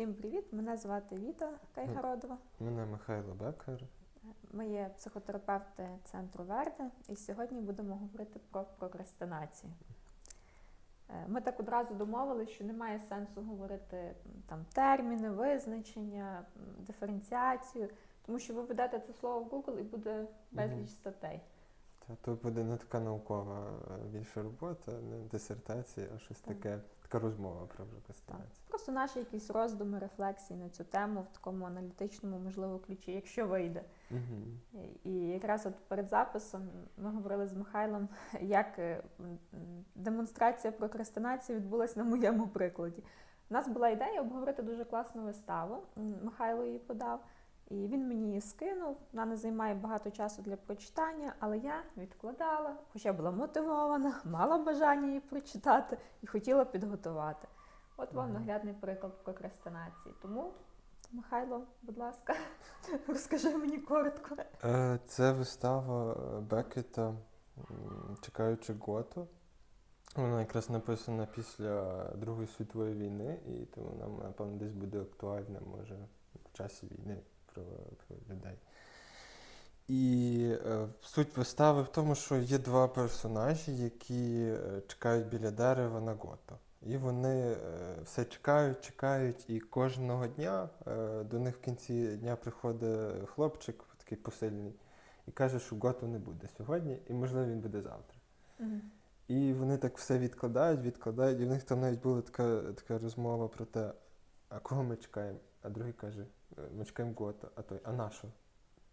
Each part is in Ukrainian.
Всім привіт! Мене звати Віта Кайгородова. Мене Михайло Бекер. Ми є психотерапевти центру Верде, і сьогодні будемо говорити про прокрастинацію. Е, Ми так одразу домовилися, що немає сенсу говорити там терміни, визначення, диференціацію, тому що ви введете це слово в Google і буде безліч статей. Та то буде не така наукова е, більше робота, не дисертація, а щось Так. таке, така розмова про прокрастинацію. Просто наші якісь роздуми, рефлексії на цю тему в такому аналітичному, можливо, ключі, якщо вийде. Угу. І якраз от перед записом ми говорили з Михайлом, як е, демонстрація прокрастинації відбулася на моєму прикладі. У нас була ідея обговорити дуже класну виставу. Михайло її подав, і він мені її скинув. Вона не займає багато часу для прочитання, але я відкладала, хоча була мотивована, мала бажання її прочитати і хотіла підготувати. От вам наглядний приклад прокрастинації. Тому, Михайло, будь ласка, розкажи мені коротко. Е, Це вистава Бекета Чекаючи Готу. Вона якраз написана після Другої світової війни, і тому вона, напевно, десь буде актуальна, може, в часі війни про, про людей. І е, суть вистави в тому, що є два персонажі, які е, чекають біля дерева на Гото. І вони е, все чекають, чекають, і кожного дня е, до них в кінці дня приходить хлопчик, такий посильний, і каже, що Гото не буде сьогодні, і можливо він буде завтра. І вони так все відкладають, відкладають, і в них там навіть була така, така розмова про те, а кого ми чекаємо? А другий каже, «Е, ми чекаємо Гота, а той, а на що?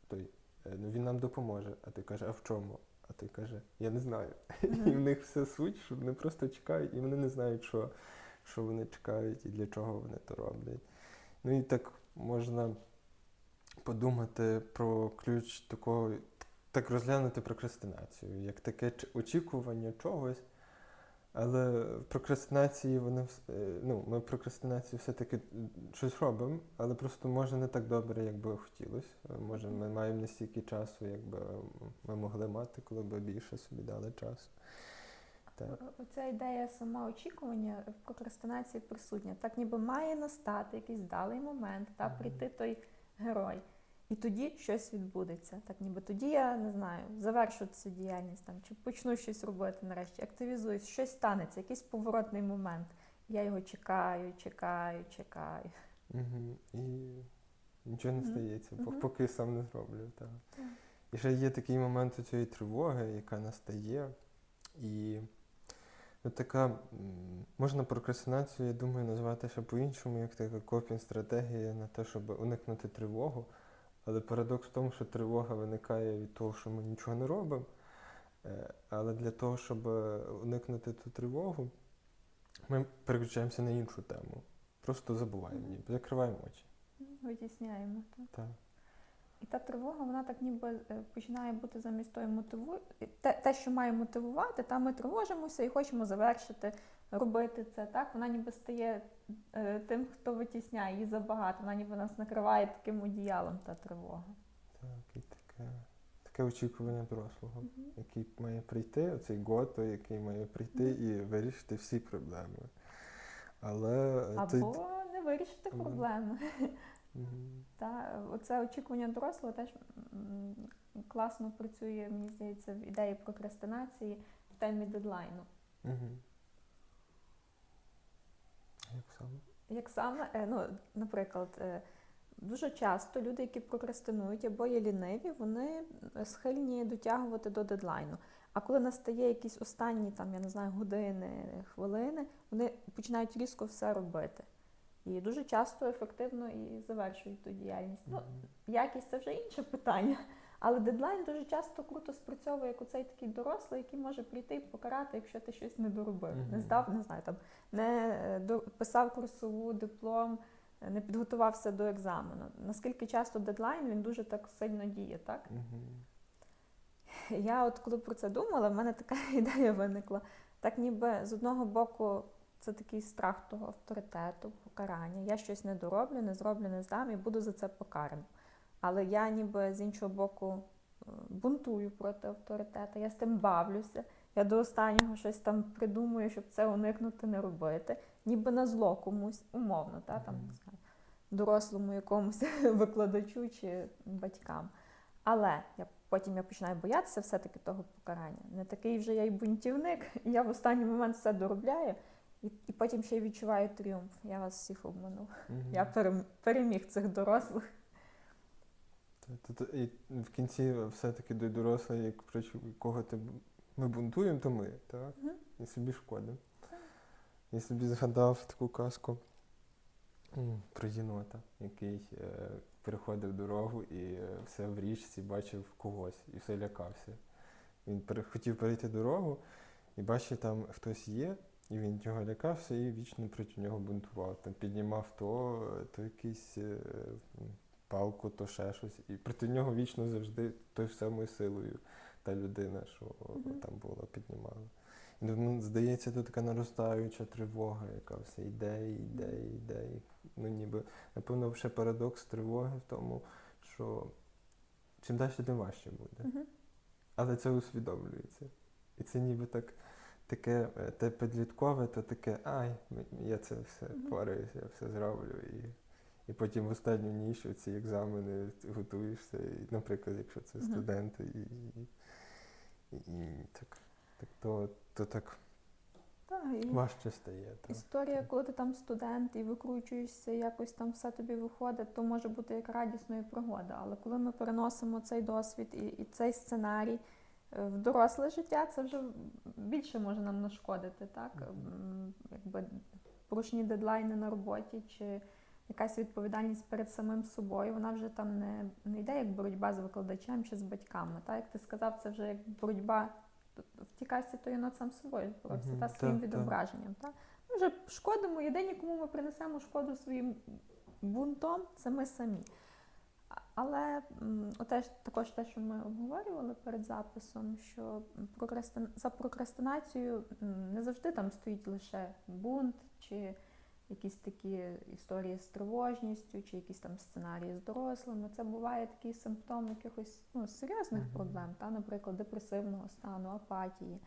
Той, «Е, ну він нам допоможе, а той каже, а в чому? А той каже, я не знаю. І в них все суть, що вони просто чекають, і вони не знають, що, що вони чекають і для чого вони то роблять. Ну і так можна подумати про ключ такого, так розглянути прокрастинацію, як таке очікування чогось. Але в прокрастинації вони е, ну, ми в прокрастинації все-таки щось робимо, але просто може не так добре, як би хотілося. Може, ми маємо не стільки часу, як би ми могли мати, коли б більше собі дали часу. Так. Оця ідея самоочікування в прокрастинації присутня. Так ніби має настати якийсь далий момент, та прийти той герой. І тоді щось відбудеться. Так ніби тоді я не знаю, завершу цю діяльність там, чи почну щось робити нарешті, активізуюсь, щось станеться, якийсь поворотний момент. Я його чекаю, чекаю, чекаю. Угу. І нічого не стається, Мгм. поки сам не зроблю. Так. Так. І ще є такий момент у цієї тривоги, яка настає. І ну, така, можна прокрастинацію, я думаю, назвати ще по-іншому, як така копінг-стратегія на те, щоб уникнути тривогу. Але парадокс в тому, що тривога виникає від того, що ми нічого не робимо. Е, Але для того, щоб е, уникнути ту тривогу, ми переключаємося на іншу тему. Просто забуваємо її, закриваємо очі. Витісняємо. Так. Так. І та тривога, вона так ніби е, починає бути замість тої мотиву... те, те, що має мотивувати, там ми тривожимося і хочемо завершити, робити це. Так, вона ніби стає тим, хто витісняє її забагато. Вона ніби нас накриває таким одіялом та тривога. Так, і таке, таке очікування дорослого, Мгм. який має прийти, оцей гото, який має прийти і вирішити всі проблеми. Але е, Або не вирішити Мгм. проблеми. Мгм. Та оце очікування дорослого теж класно працює, мені здається, в ідеї прокрастинації в темі дедлайну. Мгм. Як саме? Як саме, е, ну, наприклад, е, дуже часто люди, які прокрастинують або є ліниві, вони схильні дотягувати до дедлайну. А коли настає якісь останні, там, я не знаю, години, хвилини, вони починають різко все робити. І дуже часто ефективно і завершують ту діяльність. Ну, якість це вже інше питання. Але дедлайн дуже часто круто спрацьовує як оцей такий дорослий, який може прийти і покарати, якщо ти щось не доробив. Не здав, не знаю, там не е, писав курсову диплом, е, не підготувався до екзамену. Наскільки часто дедлайн він дуже так сильно діє, так? Мгм. Я от коли про це думала, в мене така ідея виникла. Так ніби з одного боку це такий страх того авторитету, покарання. Я щось не дороблю, не зроблю, не здам і буду за це покараним. Але я ніби з іншого боку е, бунтую проти авторитету, я з тим бавлюся. Я до останнього щось там придумую, щоб це уникнути, не робити. Ніби на зло комусь, умовно, та, там, не знаю. дорослому якомусь викладачу чи батькам. Але я потім я починаю боятися все-таки того покарання. Не такий вже я й бунтівник, і я в останній момент все доробляю, і, і потім ще й відчуваю тріумф. Я вас всіх обманув. Мгм. Я перем- переміг цих дорослих. Та- І в кінці все-таки до дорослих, як проти кого ти ми бунтуємо, то ми, так? Мгм. І собі шкодимо. Я собі згадав таку казку про єнота, який е, переходив дорогу і е, все в річці бачив когось і все лякався. Він пере- хотів перейти дорогу і бачив, там хтось є, і він цього лякався і вічно проти нього бунтував. Там піднімав то, то якийсь е, палку, то ще щось. І проти нього вічно завжди тою ж самою силою та людина, що Мгм. там була, піднімала. І, ну, здається, тут така наростаюча тривога, яка все йде, йде, йде. Ну, ніби, напевно, ще парадокс тривоги в тому, що чим далі, тим важче буде. Мгм. Але це усвідомлюється. І це ніби так, таке е, те підліткове, то таке, ай, я це все впораюся, я все зроблю. І, і потім в останню ніч ці екзамени готуєшся, і, наприклад, якщо це студенти, і, і, і, і так, так то, то так Так, і важче стає. Так. історія, коли ти там студент і викручуєшся, якось там все тобі виходить, то може бути як радісною пригода. Але коли ми переносимо цей досвід і, і цей сценарій е, в доросле життя, це вже більше може нам нашкодити, так? М, Якби порушені дедлайни на роботі чи якась відповідальність перед самим собою, вона вже там не, не йде як боротьба з викладачем чи з батьками. Так? Як ти сказав, це вже як боротьба в тій касті, то єнот сам собою боровся, та своїм так. відображенням. Так? Ми вже шкодимо, єдині, кому ми принесемо шкоду своїм бунтом, це ми самі. Але отеж, також те, що ми обговорювали перед записом, що прокрастин... за прокрастинацією не завжди там стоїть лише бунт, чи якісь такі історії з тривожністю, чи якісь там сценарії з дорослими. Це буває такий симптом якихось ну, серйозних Мгм. проблем, та, наприклад, депресивного стану, апатії.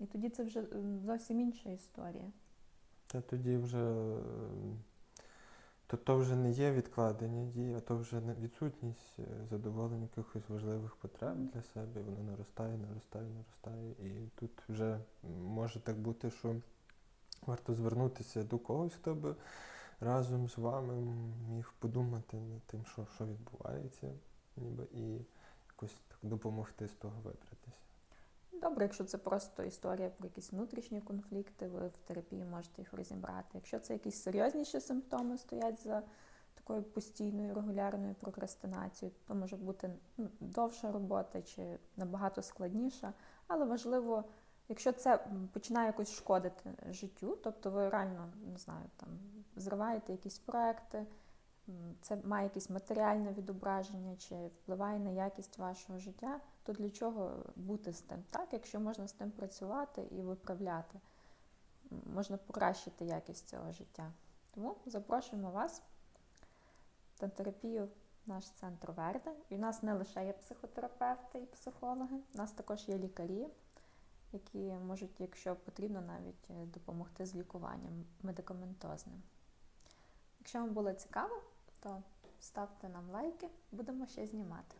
І тоді це вже зовсім інша історія. Та тоді вже е, то, то вже не є відкладення дій, а то вже відсутність е, задоволення якихось важливих потреб для себе. Воно наростає, наростає, наростає. І тут вже може так бути, що варто звернутися до когось, хто би разом з вами міг подумати над тим, що, що відбувається, ніби, і якось так допомогти з того вибратися. Добре, якщо це просто історія про якісь внутрішні конфлікти, ви в терапії можете їх розібрати. Якщо це якісь серйозніші симптоми стоять за такою постійною регулярною прокрастинацією, то може бути довша робота чи набагато складніша. Але важливо, якщо це починає якось шкодити життю, тобто ви реально не знаю, там зриваєте якісь проекти, це має якесь матеріальне відображення чи впливає на якість вашого життя, то для чого бути з тим, так? Якщо можна з тим працювати і виправляти, можна покращити якість цього життя. Тому запрошуємо вас на терапію в наш центр Верде. І в нас не лише є психотерапевти і психологи, у нас також є лікарі, які можуть, якщо потрібно, навіть е, допомогти з лікуванням медикаментозним. Якщо вам було цікаво, то ставте нам лайки, будемо ще знімати.